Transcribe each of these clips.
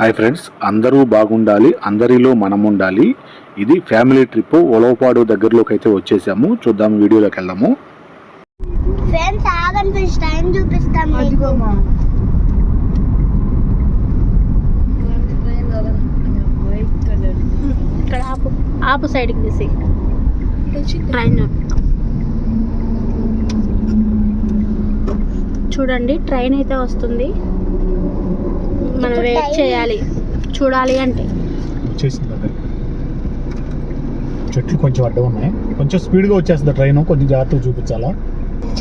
Hi friends అందరూ బాగుండాలి అందరిలో మనం ఉండాలి ఇది ఫ్యామిలీ ట్రిప్ ఒలవపాడు దగ్గరలోకి అయితే వచ్చేసాము. చూద్దాం వీడియోలోకి వెళ్దాము. ఫ్రెండ్స్ ఆగండి టైం చూపిస్తాం మీకు. ఇక్కడ ఆపు ఆపు సైడ్కి తీసి. ట్రైన్ చూడండి ట్రైన్ అయితే వస్తుంది. వెయిట్ చేయాలి. చూడాలి అంటే. చెట్లు కొంచెం అడ్డం ఉన్నాయి. కొంచెం స్పీడ్గా వచ్చేస్తుంది ట్రైన్. కొంచెం జాగ్రత్తగా చూపించాలా?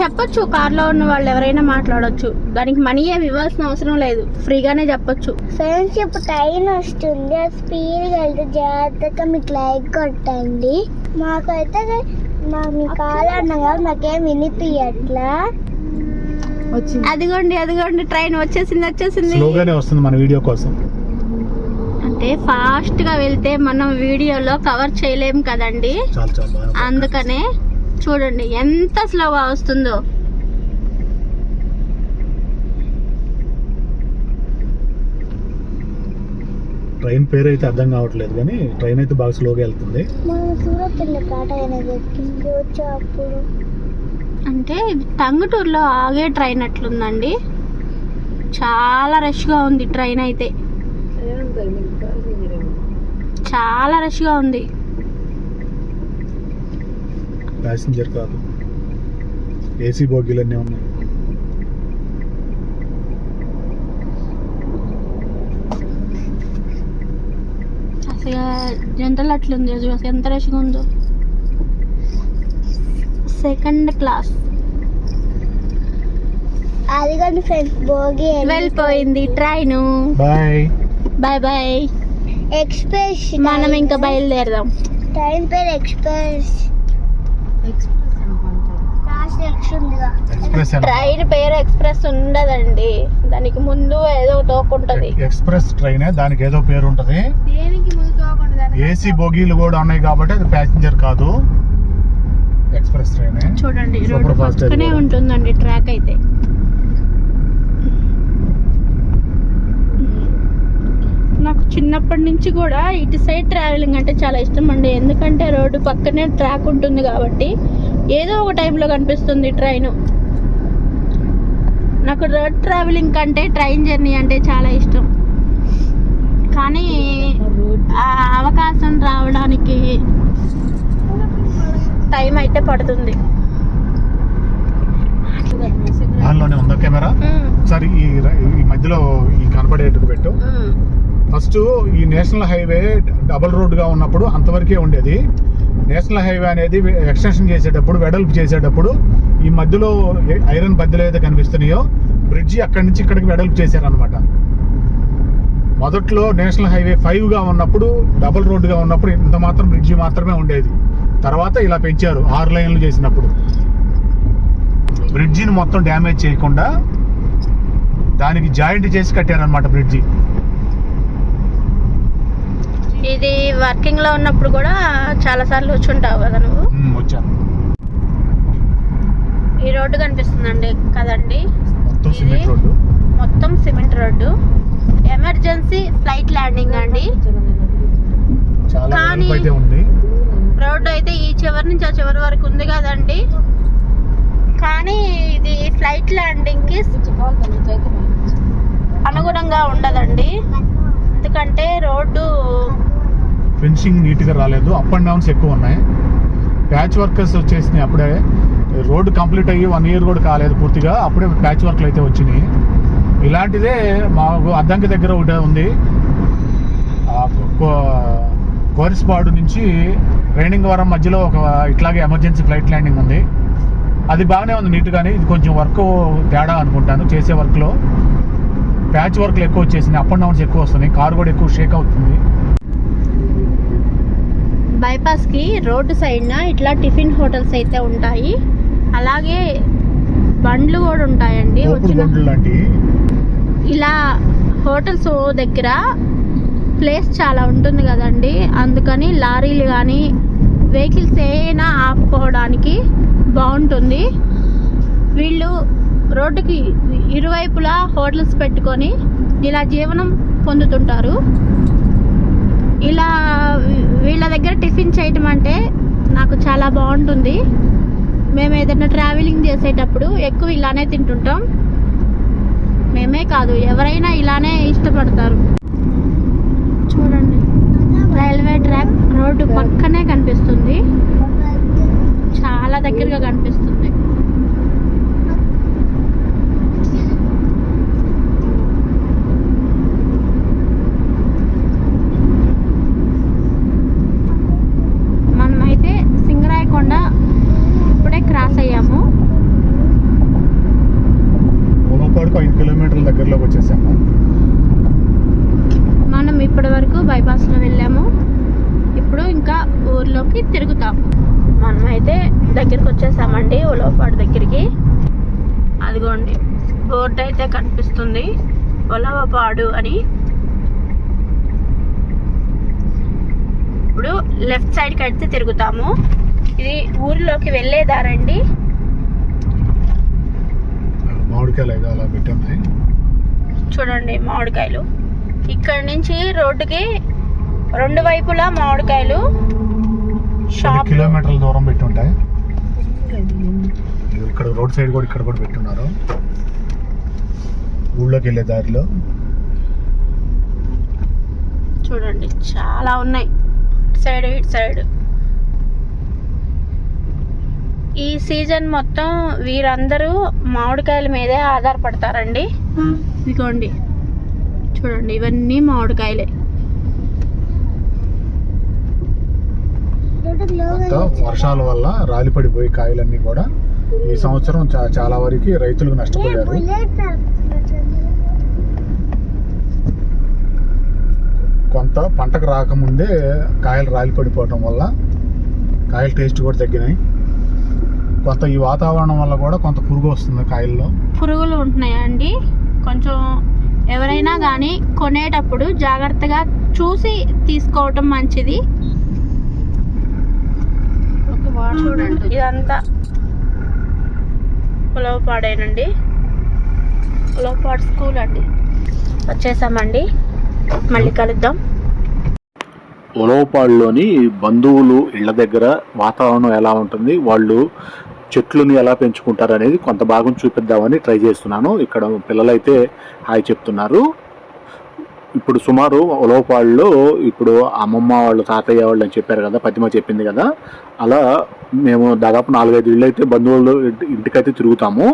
చెప్పొచ్చు కార్లో ఉన్న వాళ్ళు ఎవరైనా మాట్లాడొచ్చు. దానికి మనీ ఏమి ఇవ్వాల్సిన అవసరం లేదు. ఫ్రీగానే చెప్పొచ్చు. ఫ్రెండ్స్ ఇప్పుడు ట్రైన్ వస్తుంది. అది స్పీడ్గా వెళ్తే జాగ్రత్తగా మీకు లైక్ కొట్టండి. మాకైతే మా మీ కాలు అన్నాం కదా మాకేం వినిపించట్లా అదిగోండి అదిగోండి ట్రైన్ వచ్చేసింది వచ్చేసింది. స్లోగానే వస్తుంది మన వీడియో కోసం. అంటే ఫాస్ట్గా వెళ్తే మనం వీడియోలో కవర్ చేయలేం కదండి. అందుకనే చూడండి ఎంత స్లోగా వస్తుందో. ట్రైన్ పేరు అయితే అర్థం కావట్లేదు కానీ ట్రైన్ అయితే బాగా స్లోగా వెళ్తుంది. అంటే టంగుటూరులో ఆగే ట్రైన్ అట్లుందండి చాలా రష్గా ఉంది ట్రైన్ అయితే. చాలా రష్గా ఉంది. ప్యాసింజర్ కాదు. ఏసీ బోగీలు అన్నీ ఉన్నాయి. అసలు జనరల్ అట్లుంది ఎంత రష్గా ఉందో. సెకండ్ క్లాస్ అది కానీ ఫ్రెండ్స్ భోగి వెళ్ళిపోయింది train. Bye bye bye express మనం ఇంకా బయలుదేరదాం. ట్రైన్ పేరు ఎక్స్ప్రెస్ ట్రైన్ పేరు ఎక్స్ప్రెస్ ఉండదండి. దానికి ముందు ఏదో తోక ఉంటది. ఎక్స్ప్రెస్ ట్రైన్ దానికి ఏదో పేరు ఉంటది. ఏసీ బోగీలు కూడా ఉన్నాయి కాబట్టి అది ప్యాసింజర్ కాదు. Express train. చూడండి రోడ్డు పక్కనే. ఉంటుందండి ట్రాక్ అయితే. నాకు చిన్నప్పటి నుంచి కూడా ఇటు సైడ్ ట్రావెలింగ్ అంటే చాలా ఇష్టం అండి. ఎందుకంటే రోడ్డు పక్కనే ట్రాక్ ఉంటుంది కాబట్టి ఏదో ఒక టైంలో కనిపిస్తుంది ట్రైన్. నాకు రోడ్ ట్రావెలింగ్ కంటే ట్రైన్ జర్నీ అంటే చాలా ఇష్టం. కానీ ఆ అవకాశం రావడానికి టైం అయితే పడుతుంది. దానిలోనే ఉందా కెమెరా? సరే ఈ ఈ మధ్యలో ఈ కనపడేట్టుకు పెట్టు. ఫస్ట్ ఈ నేషనల్ హైవే డబుల్ రోడ్గా ఉన్నప్పుడు అంతవరకే ఉండేది. నేషనల్ హైవే అనేది ఎక్స్టెన్షన్ చేసేటప్పుడు వెడల్పు చేసేటప్పుడు ఈ మధ్యలో ఐరన్ బద్దెలు ఏదైతే కనిపిస్తున్నాయో బ్రిడ్జి అక్కడి నుంచి ఇక్కడికి వెడల్పు చేశారనమాట మొదట్లో నేషనల్ హైవే ఫైవ్గా ఉన్నప్పుడు డబుల్ రోడ్డుగా ఉన్నప్పుడు ఇంత మాత్రం బ్రిడ్జి మాత్రమే ఉండేది. తర్వాత ఇలా పెంచారు ఆరు లైన్లు చేసినప్పుడు. బ్రిడ్జిని మొత్తం డ్యామేజ్ చేయకుండా దానికి జాయింట్ చేసి కట్టారనమాట బ్రిడ్జి. ఇది వర్కింగ్లో ఉన్నప్పుడు కూడా చాలా సార్లు వచ్చి ఉంటావు కదా నువ్వు? వచ్చాను ఈ రోడ్డు కనిపిస్తుందండి కదండి. మొత్తం సిమెంట్ రోడ్డు. మొత్తం cement road. Emergency flight landing అండి. చాలా కానీ- ఉంది. రోడ్డు అయితే ఈ చివరి నుంచి ఆ చివరి వరకు ఉంది కదండి. కానీ ఇది ఫ్లైట్ ల్యాండింగ్కి అనుగుణంగా ఉండదండి. ఎందుకంటే రోడ్డు ఫినిషింగ్ నీట్గా రాలేదు. అప్ అండ్ డౌన్స్ ఎక్కువ ఉన్నాయి. ప్యాచ్ వర్కర్స్ వచ్చేసినాయి అప్పుడే. రోడ్డు కంప్లీట్ అయ్యి వన్ ఇయర్ కూడా కాలేదు పూర్తిగా. అప్పుడే ప్యాచ్ వర్క్లు అయితే వచ్చినాయి. ఇలాంటిదే మాకు అద్దంకి దగ్గర ఒకటి ఉంది. కోరిస్పాడు నుంచి ట్రైనింగ్ వరం మధ్యలో ఒక ఇట్లాగే ఎమర్జెన్సీ ఫ్లైట్ ల్యాండింగ్ ఉంది. అది బాగానే ఉంది నీట్గానే ఇది కొంచెం వర్క్ తేడా అనుకుంటాను చేసే వర్క్లో. ప్యాచ్ వర్క్లు ఎక్కువ వచ్చేసినాయి అప్ అండ్ డౌన్స్ ఎక్కువ వస్తున్నాయి కారు కూడా ఎక్కువ షేక్ అవుతుంది. బైపాస్కి రోడ్డు సైడ్న ఇట్లా టిఫిన్ హోటల్స్ అయితే ఉంటాయి. అలాగే బండ్లు కూడా ఉంటాయండి వచ్చిన ఇలా హోటల్స్ దగ్గర ప్లేస్ చాలా ఉంటుంది కదండి. అందుకని లారీలు కానీ వెహికల్స్ ఏమైనా ఆపుకోవడానికి బాగుంటుంది. వీళ్ళు రోడ్డుకి ఇరువైపులా హోటల్స్ పెట్టుకొని ఇలా జీవనం పొందుతుంటారు. ఇలా వీళ్ళ దగ్గర టిఫిన్ చేయటం అంటే నాకు చాలా బాగుంటుంది. మేము ఏదైనా ట్రావెలింగ్ చేసేటప్పుడు ఎక్కువ ఇలానే తింటుంటాం. మేమే కాదు ఎవరైనా ఇలానే ఇష్టపడతారు. చూడండి. రైల్వే ట్రాక్ రోడ్డు పక్కనే కనిపిస్తుంది. చాలా దగ్గరగా కనిపిస్తుంది మనమైతే సింగరాయకొండ ఇప్పుడే క్రాస్ అయ్యాము ఉలవపాడుకు ఐదు కిలోమీటర్ల దగ్గరలోకి వచ్చేసాము మనం ఇప్పటి వరకు బైపాస్లో వెళ్ళాము. ఇప్పుడు ఇంకా ఊర్లోకి తిరుగుతాము మనమైతే దగ్గరికి వచ్చేసామండి ఉలవపాడు దగ్గరికి. అదిగోండి బోర్డు అయితే కనిపిస్తుంది. ఉలవపాడు అని. ఇప్పుడు లెఫ్ట్ సైడ్కి అయితే తిరుగుతాము. ఇది ఊరిలోకి వెళ్ళేదారండి మామిడికాయలు చూడండి మామిడికాయలు. ఇక్కడ నుంచి రోడ్డుకి రెండు వైపులా మామిడికాయలు షాప్. కిలోమీటర్ల దూరం పెట్టి ఉంటాయి. ఇక్కడ రోడ్ సైడ్ కూడా ఇక్కడ కూడా పెట్టున్నారు. ఊళ్ళోకి వెళ్ళే దారిలో. చూడండి చాలా ఉన్నాయి. ఇటు సైడ్ ఇటు సైడ్. ఈ సీజన్ మొత్తం వీరందరూ మామిడికాయల మీదే ఆధారపడతారండి. ఇదిగోండి. చూడండి ఇవన్నీ మామిడికాయలే. వర్షాల వల్ల రాలిపడిపోయి కాయలన్నీ కూడా ఈ సంవత్సరం చా- చాలా వరకు రైతులకు నష్టపోయారు. కొంత పంటకు రాకముందే కాయలు రాలిపడిపోవటం వల్ల కాయల టేస్ట్ కూడా తగ్గినాయి. కొంత ఈ వాతావరణం వల్ల కూడా కొంత పురుగు వస్తుంది కాయల్లో. పురుగులు ఉంటున్నాయా అండి? కొంచెం ఎవరైనా కానీ కొనేటప్పుడు జాగ్రత్తగా చూసి తీసుకోవటం మంచిది. చూడండి. ఇదంతా ఉలవపాడేనండి. ఉలవపాడు స్కూల్ అండి. వచ్చేసామండి. మళ్ళీ కలుద్దాం. ఉలవపాడులోని బంధువులు ఇళ్ళ దగ్గర వాతావరణం ఎలా ఉంటుంది? వాళ్ళు చెట్లని ఎలా పెంచుకుంటారు అనేది కొంత భాగం చూపిద్దామని ట్రై చేస్తున్నాను. ఇక్కడ పిల్లలైతే హాయ్ చెప్తున్నారు. ఇప్పుడు సుమారు ఉలవపాళ్ళు ఇప్పుడు అమ్మమ్మ వాళ్ళు తాతయ్య వాళ్ళు అని చెప్పారు కదా పతిమ చెప్పింది కదా. అలా మేము దాదాపు నాలుగైదు ఇళ్ళు అయితే బంధువులు ఇంటికైతే తిరుగుతాము.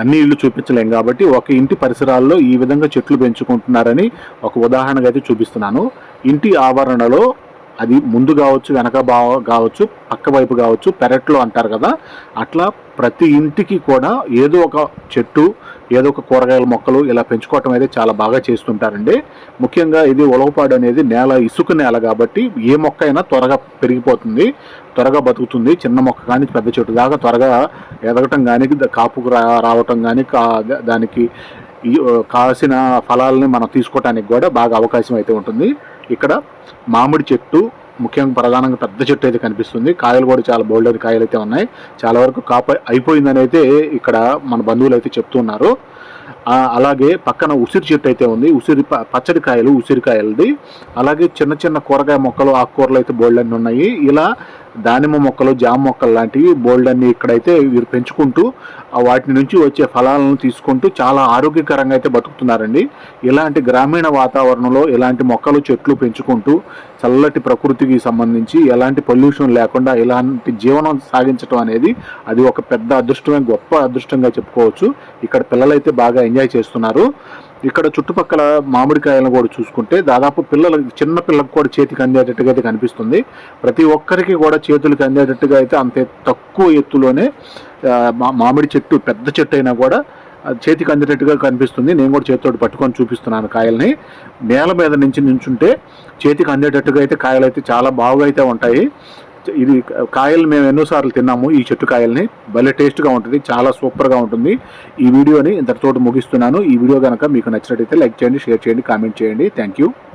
అన్ని ఇళ్ళు చూపించలేం కాబట్టి ఒక ఇంటి పరిసరాల్లో ఈ విధంగా చెట్లు పెంచుకుంటున్నారని ఒక ఉదాహరణగా అయితే చూపిస్తున్నాను. ఇంటి ఆవరణలో అది ముందు కావచ్చు వెనక బా కావచ్చు పక్క వైపు కావచ్చు పెరట్లో అంటారు కదా అట్లా ప్రతి ఇంటికి కూడా ఏదో ఒక చెట్టు ఏదో ఒక కూరగాయల మొక్కలు ఇలా పెంచుకోవటం అయితే చాలా బాగా చేస్తుంటారండి. ముఖ్యంగా ఇది ఉలవపాడు అనేది నేల ఇసుక నేల కాబట్టి ఏ మొక్క అయినా త్వరగా పెరిగిపోతుంది త్వరగా బతుకుతుంది. చిన్న మొక్క కానీ పెద్ద చెట్టు దాకా త్వరగా ఎదగటం కానీ కాపుకు రా రావటం కానీ కా దానికి కాసిన ఫలాలని మనం తీసుకోవటానికి కూడా బాగా అవకాశం అయితే ఉంటుంది. ఇక్కడ మామిడి చెట్టు ముఖ్యంగా ప్రధానంగా పెద్ద చెట్టు అయితే కనిపిస్తుంది. కాయలు కూడా చాలా బోల్డర్ కాయలు అయితే ఉన్నాయి. చాలా వరకు కాపు అయిపోయిందని అయితే ఇక్కడ మన బంధువులు అయితే చెప్తున్నారు. అలాగే పక్కన ఉసిరి చెట్టు అయితే ఉంది. ఉసిరి పచ్చడికాయలు పచ్చడి కాయలు ఉసిరికాయలది. అలాగే చిన్న చిన్న కూరగాయ మొక్కలు ఆకుకూరలు అయితే బోల్డ్ అన్ని ఉన్నాయి. ఇలా దానిమ్మ మొక్కలు జామ మొక్కలు లాంటివి బోల్డ్ అన్ని ఇక్కడైతే వీరు పెంచుకుంటూ వాటి నుంచి వచ్చే ఫలాలను తీసుకుంటూ చాలా ఆరోగ్యకరంగా అయితే బతుకుతున్నారండి. ఇలాంటి గ్రామీణ వాతావరణంలో ఇలాంటి మొక్కలు చెట్లు పెంచుకుంటూ చల్లటి ప్రకృతికి సంబంధించి ఎలాంటి పొల్యూషన్ లేకుండా ఇలాంటి జీవనం సాగించడం అనేది అది ఒక పెద్ద అదృష్టమే గొప్ప అదృష్టంగా చెప్పుకోవచ్చు. ఇక్కడ పిల్లలైతే బాగా ఎంజాయ్ చేస్తున్నారు. ఇక్కడ చుట్టుపక్కల మామిడికాయలను కూడా చూసుకుంటే దాదాపు పిల్లలకు చిన్న పిల్లలకు కూడా చేతికి అందేటట్టుగా అయితే కనిపిస్తుంది. ప్రతి ఒక్కరికి కూడా చేతులకు అందేటట్టుగా అయితే అంతే తక్కువ ఎత్తులోనే మా- మామిడి చెట్టు పెద్ద చెట్టు అయినా కూడా చేతికి అందేటట్టుగా కనిపిస్తుంది. నేను కూడా చేతితోటి పట్టుకొని చూపిస్తున్నాను కాయల్ని. నేల మీద నుంచి నించుంటే చేతికి అందేటట్టుగా అయితే కాయలు అయితే చాలా బాగా అయితే ఉంటాయి. ఇది కాయలు మేము ఎన్నోసార్లు తిన్నాము ఈ చెట్టు కాయల్ని. భలే టేస్ట్గా ఉంటుంది చాలా సూపర్గా ఉంటుంది. ఈ వీడియోని ఇంతటితోటి ముగిస్తున్నాను. ఈ వీడియో కనుక మీకు నచ్చినట్టయితే లైక్ చేయండి షేర్ చేయండి కామెంట్ చేయండి. Thank you.